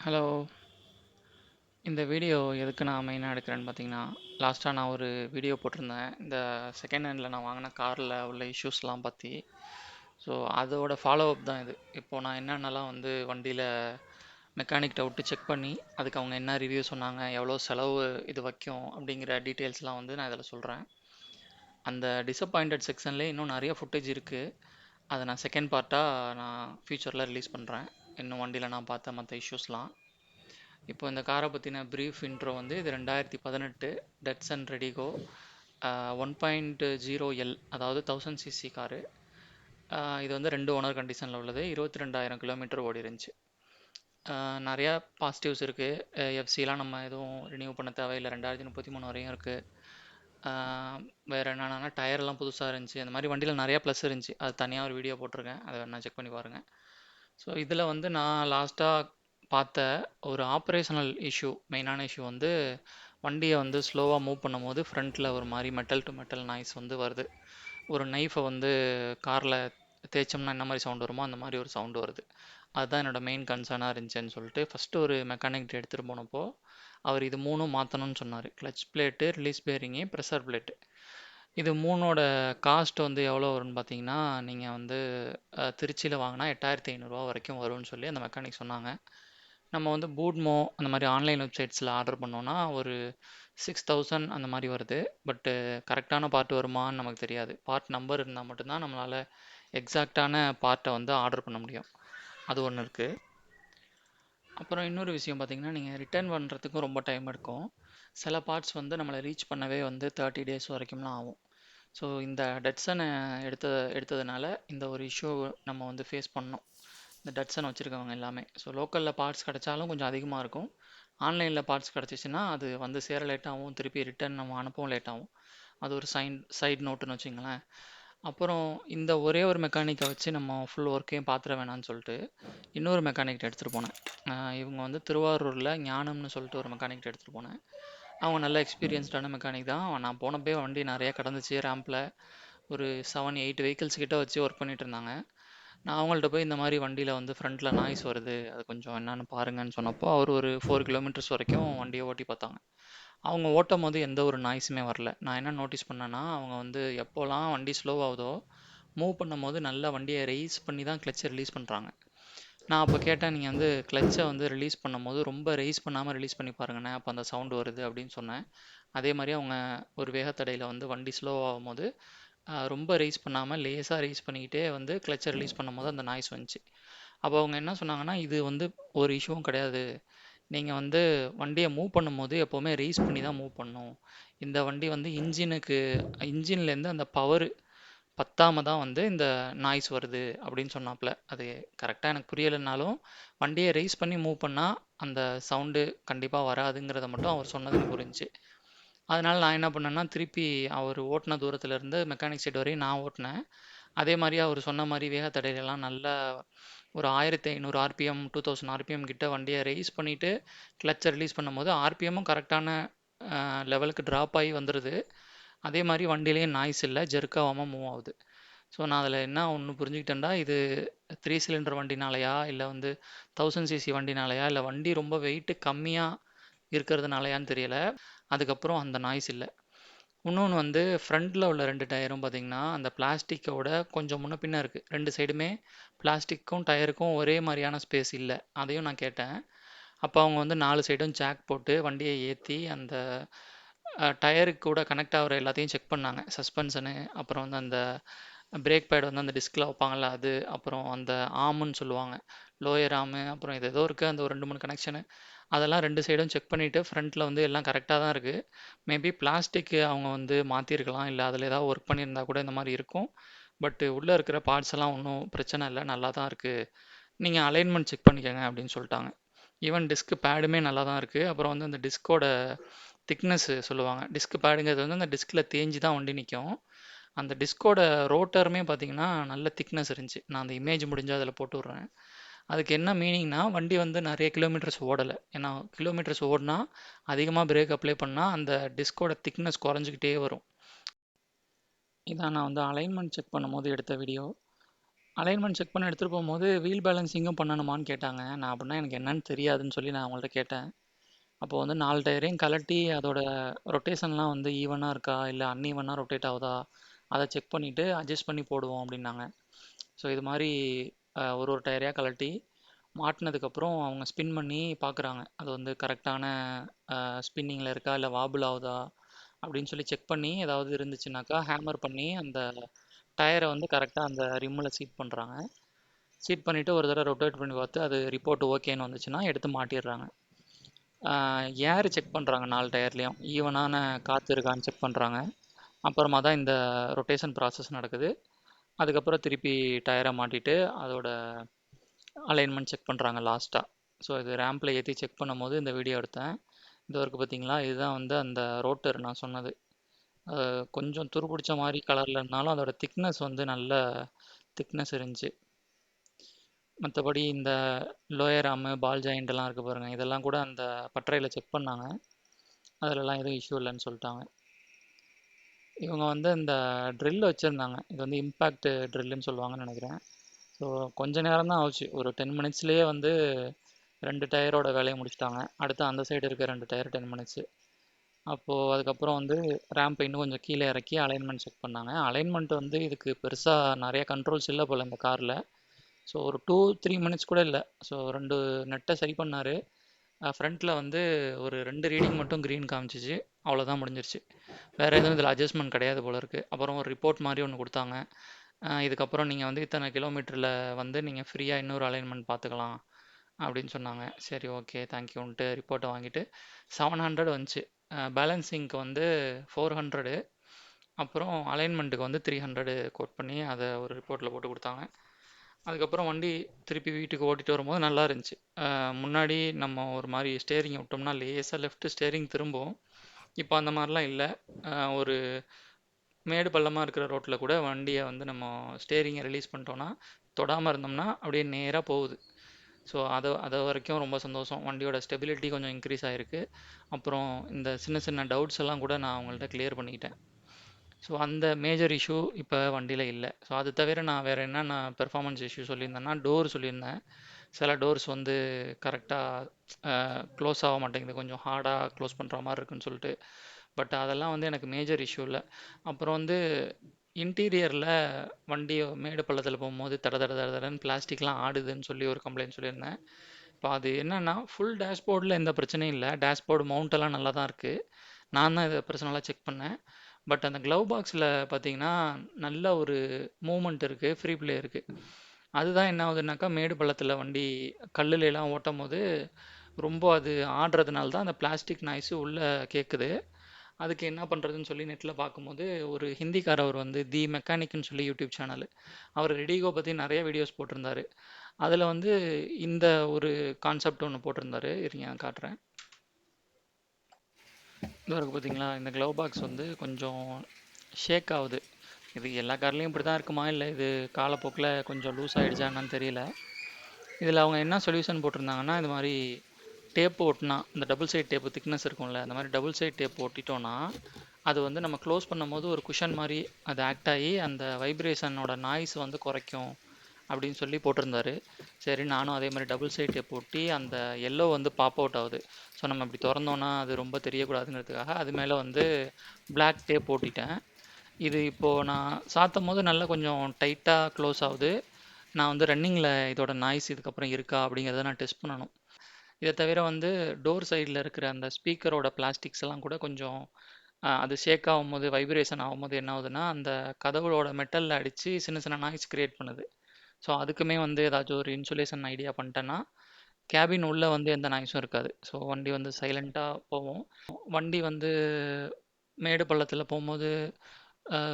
Hello இந்த video எதுக்கு நான் மெயினாக எடுக்கிறேன்னு பார்த்தீங்கன்னா லாஸ்ட்டாக நான் ஒரு வீடியோ போட்டிருந்தேன். இந்த செகண்ட் ஹேண்டில் நான் வாங்கின காரில் உள்ள இஷ்யூஸ்லாம் பற்றி ஸோ அதோட ஃபாலோ அப் தான் இது. இப்போது நான் என்னென்னலாம் வந்து வண்டியில் மெக்கானிக்கிட்ட விட்டு செக் பண்ணி அதுக்கு அவங்க என்ன ரிவ்யூ சொன்னாங்க எவ்வளோ செலவு இது வைக்கும் அப்படிங்கிற டீட்டெயில்ஸ்லாம் வந்து நான் இதில் சொல்கிறேன் அந்த டிசப்பாயிண்டட் செக்ஷன்லேயே இன்னும் நிறைய ஃபுட்டேஜ் இருக்குது அதை நான் செகண்ட் பார்ட்டாக நான் ஃப்யூச்சரில் ரிலீஸ் பண்ணுறேன் இன்னும் வண்டியில் நான் பார்த்த மற்ற இஷ்யூஸ்லாம் இப்போ இந்த காரை பற்றின ப்ரீஃப் இன்ட்ரோ வந்து இது ரெண்டாயிரத்தி பதினெட்டு Datsun Redi Go one point zero L அதாவது தௌசண்ட் சிசி காரு. இது வந்து ரெண்டு ஓனர் கண்டிஷனில் உள்ளது. இருபத்தி ரெண்டாயிரம் கிலோமீட்டர் ஓடி இருந்துச்சு. நிறையா பாசிட்டிவ்ஸ் இருக்குது எஃப்சிலாம் நம்ம எதுவும் ரினியூ பண்ண தேவையில்லை. ரெண்டாயிரத்தி முப்பத்தி மூணு வரையும் இருக்குது வேறு என்னென்னா டயர்லாம் புதுசாக இருந்துச்சு. அந்த மாதிரி வண்டியில் நிறையா ப்ளஸ் இருந்துச்சு. அது தனியாக ஒரு வீடியோ போட்டிருக்கேன். அதை வேணா செக் பண்ணி பாருங்கள் ஸோ இதில் வந்து நான் லாஸ்ட்டாக பார்த்த ஒரு ஆப்ரேஷனல் இஷ்யூ மெயினான இஷ்யூ வந்து வண்டியை வந்து ஸ்லோவாக மூவ் பண்ணும்போது ஃப்ரண்ட்டில் ஒரு மாதிரி மெட்டல் டு மெட்டல் நாய்ஸ் வந்து வருது. ஒரு நைஃபை வந்து காரில் தேய்ச்சோம்னா என்ன மாதிரி சவுண்ட் வருமோ அந்த மாதிரி ஒரு சவுண்டு வருது. அதுதான் என்னோட மெயின் கன்சர்னாக இருந்துச்சுன்னு சொல்லிட்டு ஃபஸ்ட்டு ஒரு மெக்கானிக் எடுத்துகிட்டு போனப்போ அவர் இது மூணும் மாற்றணும்னு சொன்னார். Clutch plate release bearing pressure plate இது மூணோட காஸ்ட் வந்து எவ்வளோ வரும்னு பார்த்தீங்கன்னா நீங்கள் வந்து திருச்சியில் வாங்கினா எட்டாயிரத்தி ஐநூறுரூவா வரைக்கும் வரும்னு சொல்லி அந்த மெக்கானிக் சொன்னாங்க. நம்ம வந்து பூட்மோ அந்த மாதிரி ஆன்லைன் வெப்சைட்ஸில் ஆர்டர் பண்ணோன்னா ஒரு சிக்ஸ் தௌசண்ட் அந்த மாதிரி வருது. பட்டு கரெக்டான பார்ட் வருமான்னு நமக்கு தெரியாது. பார்ட் நம்பர் இருந்தால் மட்டும்தான் நம்மளால் எக்ஸாக்டான பார்ட்டை வந்து ஆர்டர் பண்ண முடியும். அது ஒன்று இருக்குது அப்புறம் இன்னொரு விஷயம் பார்த்தீங்கன்னா நீங்கள் ரிட்டர்ன் பண்ணுறதுக்கும் ரொம்ப டைம் எடுக்கும். சில பார்ட்ஸ் வந்து நம்மளை ரீச் பண்ணவே வந்து தேர்ட்டி டேஸ் வரைக்கும்லாம் ஆகும். ஸோ இந்த டட்சனை எடுத்த எடுத்ததுனால இந்த ஒரு இஷ்யூ நம்ம வந்து ஃபேஸ் பண்ணோம் இந்த டட்சன் வச்சுருக்கவங்க எல்லாமே. ஸோ லோக்கலில் பார்ட்ஸ் கிடைச்சாலும் கொஞ்சம் அதிகமாக இருக்கும். ஆன்லைனில் பார்ட்ஸ் கிடச்சிச்சின்னா அது வந்து சேர லேட்டாகவும் திருப்பி ரிட்டர்ன் நம்ம அனுப்பவும் லேட்டாகும் அது ஒரு சைன் சைட் நோட்டுன்னு வச்சுங்களேன். அப்புறம் இந்த ஒரே ஒரு மெக்கானிக்கை வச்சு நம்ம ஃபுல் ஒர்க்கையும் பார்த்துட வேணாம்னு சொல்லிட்டு இன்னொரு மெக்கானிக் எடுத்துகிட்டு போனேன். இவங்க வந்து திருவாரூரில் ஞானம்னு சொல்லிட்டு ஒரு மெக்கானிக் எடுத்துகிட்டு போனேன். அவங்க நல்ல எக்ஸ்பீரியன்ஸ்டான மெக்கானிக் தான். நான் போனப்பே வண்டி நிறைய கடந்துச்சு ரேம்பில் ஒரு செவன் எயிட் வெஹிக்கிள்ஸ் கிட்ட வச்சு ஒர்க் பண்ணிட்டு இருந்தாங்க. நான் அவங்கள்ட்ட போய் இந்த மாதிரி வண்டியில் வந்து ஃப்ரண்ட்டில் நாய்ஸ் வருது அது கொஞ்சம் என்னன்னு பாருங்கன்னு சொன்னப்போ அவர் ஒரு ஃபோர் கிலோமீட்டர்ஸ் வரைக்கும் வண்டியை ஓட்டி பார்த்தாங்க. அவங்க ஓட்டும் போது எந்த ஒரு நாய்ஸுமே வரல. நான் என்ன நோட்டீஸ் பண்ணேன்னா அவங்க வந்து எப்போல்லாம் வண்டி ஸ்லோ ஆகுதோ மூவ் பண்ணும்போது நல்லா வண்டியை ரைஸ் பண்ணி தான் கிளச்சை ரிலீஸ் பண்ணுறாங்க நான் அப்போ கேட்டேன் நீங்கள் வந்து கிளச்சை வந்து ரிலீஸ் பண்ணும்போது ரொம்ப ரைஸ் பண்ணாமல் ரிலீஸ் பண்ணி பாருங்கண்ணே அப்போ அந்த சவுண்டு வருது அப்படின்னு சொன்னேன். அதே மாதிரி அவங்க ஒரு வேகத்தடையில் வந்து வண்டி ஸ்லோ ஆகும்போது ரொம்ப ரைஸ் பண்ணாமல் லேசாக ரைஸ் பண்ணிக்கிட்டே வந்து கிளச்சை ரிலீஸ் பண்ணும்போது அந்த நாய்ஸ் வந்துச்சு. அப்போ அவங்க என்ன சொன்னாங்கன்னா இது வந்து ஒரு இஷ்யூவும் கிடையாது. நீங்கள் வந்து வண்டியை மூவ் பண்ணும்போது எப்போவுமே ரைஸ் பண்ணி தான் மூவ் பண்ணும் இந்த வண்டி வந்து இன்ஜினுக்கு இன்ஜின்லேருந்து அந்த பவர் பத்தாம தான் வந்து இந்த நாய்ஸ் வருது அப்படின்னு சொன்னாப்புல அது கரெக்டாக எனக்கு புரியலைனாலும் வண்டியை ரைஸ் பண்ணி மூவ் பண்ணால் அந்த சவுண்டு கண்டிப்பாக வராதுங்கிறத மட்டும் அவர் சொன்னது புரிஞ்சு. புரிஞ்சுச்சு நான் என்ன பண்ணேன்னா திருப்பி அவர் ஓட்டின தூரத்துலேருந்து மெக்கானிக் சைடு வரையும் நான் ஓட்டினேன். அதே மாதிரி அவர் சொன்ன மாதிரி வேகத்தடையிலலாம் நல்லா ஒரு ஆயிரத்தி ஐநூறு ஆர்பிஎம் டூ தௌசண்ட் ஆர்பிஎம் கிட்ட வண்டியை ரைஸ் பண்ணிவிட்டு கிளச்சை ரிலீஸ் பண்ணும்போது ஆர்பிஎம்மும் கரெக்டான லெவலுக்கு ட்ராப் ஆகி வந்துடுது அதே மாதிரி வண்டிலேயும் நாய்ஸ் இல்லை ஜெர்க்காவாமல் மூவ் ஆகுது. ஸோ நான் அதில் என்ன ஒன்று புரிஞ்சுக்கிட்டேன்டா இது த்ரீ சிலிண்டர் வண்டினாலையா இல்லை வந்து தௌசண்ட் சிசி வண்டினாலையா இல்லை வண்டி ரொம்ப வெயிட்டு கம்மியாக இருக்கிறதுனாலயான்னு தெரியலை. அதுக்கப்புறம் அந்த நாய்ஸ் இல்லை. இன்னொன்று வந்து ஃப்ரண்ட்டில் உள்ள ரெண்டு டயரும் பார்த்திங்கன்னா அந்த பிளாஸ்டிக்கோட கொஞ்சம் முன்ன பின்ன இருக்குது ரெண்டு சைடுமே பிளாஸ்டிக்கும் டயருக்கும் ஒரே மாதிரியான ஸ்பேஸ் இல்லை. அதையும் நான் கேட்டேன். அப்போ அவங்க வந்து நாலு சைடும் ஜாக் போட்டு வண்டியை ஏற்றி அந்த டயருக்கு கூட கனெக்ட் ஆகிற எல்லாத்தையும் செக் பண்ணாங்க. சஸ்பென்ஷனு அப்புறம் வந்து அந்த பிரேக் பேட் வந்து அந்த டிஸ்கில் வைப்பாங்கள்ல அது அப்புறம் அந்த ஆமுன்னு சொல்லுவாங்க. லோயர் ஆமு அப்புறம் இது ஏதோ இருக்குது அந்த ஒரு ரெண்டு மூணு கனெக்ஷனு. அதெல்லாம் ரெண்டு சைடும் செக் பண்ணிவிட்டு ஃப்ரண்ட்டில் வந்து எல்லாம் கரெக்டாக தான் இருக்குது மேபி பிளாஸ்டிக் அவங்க வந்து மாற்றிருக்கலாம் இல்லை அதில் ஏதாவது ஒர்க் பண்ணியிருந்தா கூட இந்த மாதிரி இருக்கும். பட்டு உள்ளே இருக்கிற பார்ட்ஸ் எல்லாம் ஒன்றும் பிரச்சனை இல்லை நல்லா தான் இருக்குது நீங்கள் அலைன்மெண்ட் செக் பண்ணிக்கோங்க அப்படின்னு சொல்லிட்டாங்க. ஈவன் டிஸ்க் பேடுமே நல்லா தான் இருக்குது அப்புறம் வந்து அந்த டிஸ்கோட திக்னஸ் சொல்லுவாங்க. டிஸ்க் பேடுங்கிறது வந்து அந்த டிஸ்கில் தேஞ்சு தான் வண்டி நிற்கும் அந்த டிஸ்கோட ரோட்டருமே பார்த்தீங்கன்னா நல்ல திக்னஸ் இருந்துச்சு. நான் அந்த இமேஜ் முடிஞ்சால் அதில் போட்டு விட்றேன். அதுக்கு என்ன மீனிங்னா வண்டி வந்து நிறைய கிலோமீட்டர்ஸ் ஓடலை. ஏன்னா கிலோமீட்டர்ஸ் ஓடினா அதிகமாக பிரேக் அப்ளை பண்ணால் அந்த டிஸ்கோட திக்னஸ் குறைஞ்சிக்கிட்டே வரும். இதான் நான் வந்து அலைன்மெண்ட் செக் பண்ணும்போது எடுத்த வீடியோ அலைன்மெண்ட் செக் பண்ண எடுத்துகிட்டு போகும்போது வீல் பேலன்சிங்கும் பண்ணணுமான்னு கேட்டாங்க. நான் அப்படின்னா எனக்கு என்னன்னு தெரியாதுன்னு சொல்லி நான் அவங்கள்ட்ட கேட்டேன். அப்போ வந்து நாலு டயரையும் கழட்டி அதோட ரொட்டேஷன்லாம் வந்து ஈவனாக இருக்கா? இல்லை அன்ஈவனாக ரொட்டேட் ஆகுதா? அதை செக் பண்ணிவிட்டு அட்ஜஸ்ட் பண்ணி போடுவோம் அப்படின்னாங்க. ஸோ இது மாதிரி ஒரு ஒரு டயரையாக கழட்டி மாட்டினதுக்கப்புறம் அவங்க ஸ்பின் பண்ணி பார்க்குறாங்க அது வந்து கரெக்டான ஸ்பின்னிங்கில் இருக்கா? இல்லை வாபிள் ஆகுதா? அப்படின்னு சொல்லி செக் பண்ணி ஏதாவது இருந்துச்சுனாக்கா ஹேமர் பண்ணி அந்த டயரை வந்து கரெக்டாக அந்த ரிம்மில் சீட் பண்ணுறாங்க சீட் பண்ணிவிட்டு ஒரு தடவை ரொட்டேட் பண்ணி பார்த்து அது ரிப்போர்ட் ஓகேன்னு வந்துச்சுன்னா எடுத்து மாட்டிடுறாங்க. ஏர் செக் பண்ணுறாங்க நாலு டயர்லேயும். ஈவனான காற்று இருக்கான்னு செக் பண்ணுறாங்க அப்புறமா தான் இந்த ரொட்டேஷன் ப்ராசஸ் நடக்குது. அதுக்கப்புறம் திருப்பி டயரை மாட்டிட்டு அதோட அலைன்மெண்ட் செக் பண்ணுறாங்க லாஸ்ட்டாக ஸோ இது ரேம்பில் ஏற்றி செக் பண்ணும்போது இந்த வீடியோ எடுத்தேன். இது வரைக்கும் பார்த்தீங்களா இதுதான் வந்து அந்த ரோட்டர் நான் சொன்னது. கொஞ்சம் துருபிடிச்ச மாதிரி கலரில் இருந்தாலும் அதோட திக்னஸ் வந்து நல்ல திக்னஸ் இருந்துச்சு. மற்றபடி இந்த லோயர் ஆமு பால் ஜாயிண்டெல்லாம் இருக்குது பாருங்கள் இதெல்லாம் கூட அந்த பட்டறையில் செக் பண்ணாங்க. அதிலலாம் எதுவும் இஷ்யூ இல்லைன்னு சொல்லிட்டாங்க. இவங்க வந்து இந்த ட்ரில் வச்சுருந்தாங்க. இது வந்து இம்பேக்ட் ட்ரில்லுன்னு சொல்லுவாங்கன்னு நினைக்கிறேன். ஸோ கொஞ்ச நேரம் தான் ஆச்சு. ஒரு டென் மினிட்ஸ்லேயே வந்து ரெண்டு டயரோட வேலையை முடிச்சிட்டாங்க. அடுத்து அந்த சைடு இருக்க ரெண்டு டயர் டென் மினிட்ஸு அப்போது அதுக்கப்புறம் வந்து ரேம்பை இன்னும் கொஞ்சம் கீழே இறக்கி அலைன்மெண்ட் செக் பண்ணாங்க. அலைன்மெண்ட் வந்து இதுக்கு பெருசாக நிறைய கண்ட்ரோல்ஸ் இல்லை போல் இந்த காரில் ஸோ ஒரு டூ த்ரீ மினிட்ஸ் கூட இல்லை. ஸோ ரெண்டு நெட்டை சரி பண்ணார். ஃப்ரண்ட்டில் வந்து ஒரு ரெண்டு ரீடிங் மட்டும் க்ரீன் காமிச்சிச்சு. அவ்வளோதான் முடிஞ்சிருச்சு. வேறு எதுவும் இதில் அட்ஜஸ்ட்மெண்ட் கிடையாது போல இருக்குது அப்புறம் ஒரு ரிப்போர்ட் மாதிரி ஒன்று கொடுத்தாங்க. இதுக்கப்புறம் நீங்கள் வந்து இத்தனை கிலோமீட்டரில் வந்து நீங்கள் ஃப்ரீயாக இன்னொரு அலைன்மெண்ட் பார்த்துக்கலாம் அப்படின்னு சொன்னாங்க. சரி ஓகே தேங்க்யூன்ட்டு ரிப்போர்ட்டை வாங்கிட்டு செவன் ஹண்ட்ரட் வந்துச்சு. பேலன்சிங்க்கு வந்து ஃபோர் ஹண்ட்ரடு அப்புறம் அலைன்மெண்ட்டுக்கு வந்து த்ரீ ஹண்ட்ரடு கோட் பண்ணி அதை ஒரு ரிப்போர்ட்டில் போட்டு கொடுத்தாங்க. அதுக்கப்புறம் வண்டி திருப்பி வீட்டுக்கு ஓட்டிட்டு வரும்போது நல்லா இருந்துச்சு. முன்னாடி நம்ம ஒரு மாதிரி ஸ்டேரிங் விட்டோம்னா லேசாக லெஃப்ட் ஸ்டேரிங் திரும்பும். இப்போ அந்த மாதிரிலாம் இல்லை. ஒரு மேடு பள்ளமாக இருக்கிற ரோட்டில் கூட வண்டியை வந்து நம்ம ஸ்டேரிங்கை ரிலீஸ் பண்ணிட்டோன்னா தொடாமல் இருந்தோம்னா அப்படியே நேராக போகுது. ஸோ அதை அது வரைக்கும் ரொம்ப சந்தோஷம். வண்டியோட ஸ்டெபிலிட்டி கொஞ்சம் இன்க்ரீஸ் ஆகிருக்கு அப்புறம் இந்த சின்ன சின்ன டவுட்ஸ் எல்லாம் கூட நான் அவங்கள்ட்ட கிளியர் பண்ணிக்கிட்டேன். ஸோ அந்த மேஜர் இஷ்யூ இப்போ வண்டியில் இல்லை. ஸோ அது தவிர நான் வேறு என்னென்ன பெர்ஃபார்மன்ஸ் இஷ்யூ சொல்லியிருந்தேன்னா டோர் சொல்லியிருந்தேன். சில டோர்ஸ் வந்து கரெக்டாக க்ளோஸ் ஆக மாட்டேங்குது. கொஞ்சம் ஹார்டாக க்ளோஸ் பண்ணுற மாதிரி இருக்குன்னு சொல்லிட்டு. பட் அதெல்லாம் வந்து எனக்கு மேஜர் இஷ்யூ இல்லை. அப்புறம் வந்து இன்டீரியரில் வண்டி மேடு பள்ளத்தில் போகும்போது தட தட தட தடன்னு பிளாஸ்டிக்லாம் ஆடுதுன்னு சொல்லி ஒரு கம்ப்ளைண்ட் சொல்லியிருந்தேன். இப்போ அது என்னென்னா ஃபுல் டேஷ்போர்டில் எந்த பிரச்சனையும் இல்லை. டேஷ்போர்டு மவுண்டெல்லாம் நல்லா தான் இருக்குது நான் தான் இதை பர்சனலாக செக் பண்ணேன். பட் அந்த க்ளவ் பாக்ஸில் பார்த்தீங்கன்னா நல்ல ஒரு மூமெண்ட் இருக்குது ஃப்ரீ பிளே இருக்குது அதுதான் என்ன ஆகுதுனாக்கா மேடு பள்ளத்தில் வண்டி கல்லுல ஓட்டும் போது ரொம்ப அது ஆடுறதுனால தான் அந்த பிளாஸ்டிக் நாய்ஸு உள்ளே கேட்குது அதுக்கு என்ன பண்ணுறதுன்னு சொல்லி நெட்டில் பார்க்கும்போது ஒரு ஹிந்திக்காரவர் வந்து தி மெக்கானிக்னு சொல்லி யூடியூப் சேனல் அவர் ரெடிகோ பற்றி நிறைய வீடியோஸ் போட்டிருந்தாரு. அதில் வந்து இந்த ஒரு கான்செப்ட் ஒன்று போட்டிருந்தாரு. இருங்க காட்டுறேன். இது வரைக்கும் பார்த்தீங்களா இந்த க்ளவ் பாக்ஸ் வந்து கொஞ்சம் ஷேக் ஆகுது. இது எல்லா கார்லேயும் இப்படி தான் இருக்குமா? இல்லை இது காலப்போக்கில் கொஞ்சம் லூஸ் ஆகிடுச்சா என்னன்னு தெரியல. இதில் அவங்க என்ன சொல்யூஷன் போட்டிருந்தாங்கன்னா இது மாதிரி டேப் ஓட்டினா இந்த டபுள் சைட் டேப்பு திக்னஸ் இருக்கும்ல அந்த மாதிரி டபுள் சைட் டேப் ஓட்டிட்டோன்னா அது வந்து நம்ம க்ளோஸ் பண்ணும்போது ஒரு குஷன் மாதிரி அது ஆக்ட் ஆகி அந்த வைப்ரேஷனோட நாய்ஸ் வந்து குறைக்கும். அப்படின்னு சொல்லி போட்டிருந்தாரு. சரி நானும் அதே மாதிரி டபுள் சைட்டை போட்டி அந்த எல்லோ வந்து பாப் அவுட் ஆகுது. ஸோ நம்ம இப்படி திறந்தோன்னா அது ரொம்ப தெரியக்கூடாதுங்கிறதுக்காக அது மேலே வந்து பிளாக் டேப் ஓட்டிட்டேன் இது இப்போது நான் சாத்தும் போது நல்லா கொஞ்சம் டைட்டாக க்ளோஸ் ஆகுது. நான் வந்து ரன்னிங்கில் இதோட நாய்ஸ் இதுக்கப்புறம் இருக்கா அப்படிங்கிறத நான் டெஸ்ட் பண்ணணும். இதை தவிர வந்து டோர் சைடில் இருக்கிற அந்த ஸ்பீக்கரோட பிளாஸ்டிக்ஸ் எல்லாம் கூட கொஞ்சம் அது ஷேக் ஆகும்போது வைப்ரேஷன் ஆகும்போது என்ன ஆகுதுன்னா அந்த கதவுகளோட மெட்டலில் அடித்து சின்ன சின்ன நாய்ஸ் க்ரியேட் பண்ணுது. ஸோ அதுக்குமே வந்து ஏதாச்சும் ஒரு இன்சுலேஷன் ஐடியா பண்ணிட்டேன்னா கேபின் உள்ளே வந்து எந்த நாய்ஸும் இருக்காது. ஸோ வண்டி வந்து சைலண்ட்டாக போகும். வண்டி வந்து மேடு பள்ளத்தில் போகும்போது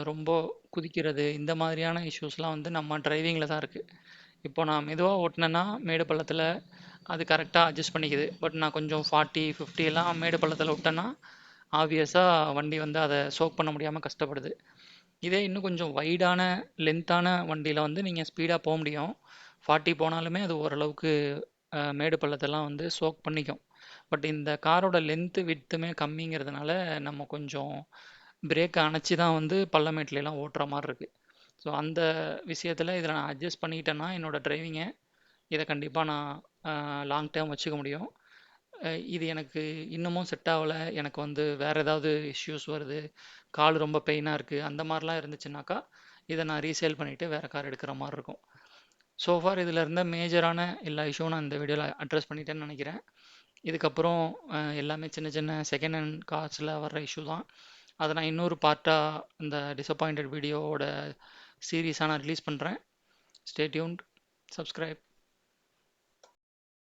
ரொம்ப குதிக்கிறது இந்த மாதிரியான இஷ்யூஸ்லாம் வந்து நம்ம டிரைவிங்கில் தான் இருக்குது இப்போ நான் மெதுவாக ஓட்டினேன்னா மேடு பள்ளத்தில் அது கரெக்டாக அட்ஜஸ்ட் பண்ணிக்குது. பட் நான் கொஞ்சம் ஃபார்ட்டி ஃபிஃப்டி எல்லாம் மேடு பள்ளத்தில் விட்டேன்னா ஆப்வியஸாக வண்டி வந்து அதை சோக் பண்ண முடியாமல் கஷ்டப்படுது. இதே இன்னும் கொஞ்சம் வைடான லென்த்தான வண்டியில் வந்து நீங்கள் ஸ்பீடாக போக முடியும். ஃபார்ட்டி போனாலுமே அது ஓரளவுக்கு மேடு பள்ளத்தெல்லாம் வந்து சோக் பண்ணிக்கும். பட் இந்த காரோட லென்த்து வித்துமே கம்மிங்கிறதுனால நம்ம கொஞ்சம் பிரேக்கை அணைச்சி தான் வந்து பள்ளமேட்டிலலாம் ஓட்டுற மாதிரி இருக்குது ஸோ அந்த விஷயத்தில் இதில் நான் அட்ஜஸ்ட் பண்ணிக்கிட்டேன்னா என்னோடய டிரைவிங்கை இதை கண்டிப்பாக நான் லாங் டேர்ம் வச்சுக்க முடியும். இது எனக்கு இன்னமும் செட் ஆகலை. எனக்கு வந்து வேறு ஏதாவது இஷ்யூஸ் வருது. கால் ரொம்ப பெயினாக இருக்குது அந்த மாதிரிலாம் இருந்துச்சுனாக்கா இதை நான் ரீசேல் பண்ணிவிட்டு வேறு கார் எடுக்கிற மாதிரி இருக்கும். ஸோ ஃபார் இதில் இருந்த மேஜரான எல்லா இஷ்யூவும் நான் இந்த வீடியோவில் அட்ரஸ் பண்ணிட்டேன்னு நினைக்கிறேன். இதுக்கப்புறம் எல்லாமே சின்ன சின்ன செகண்ட் ஹேண்ட் கார்ஸில் வர்ற இஷ்யூ தான். அதை நான் இன்னொரு பார்ட்டாக இந்த டிசப்பாயிண்டட் வீடியோவோட சீரீஸாக நான் ரிலீஸ் பண்ணுறேன் ஸ்டேட்யூன்ட் சப்ஸ்கிரைப்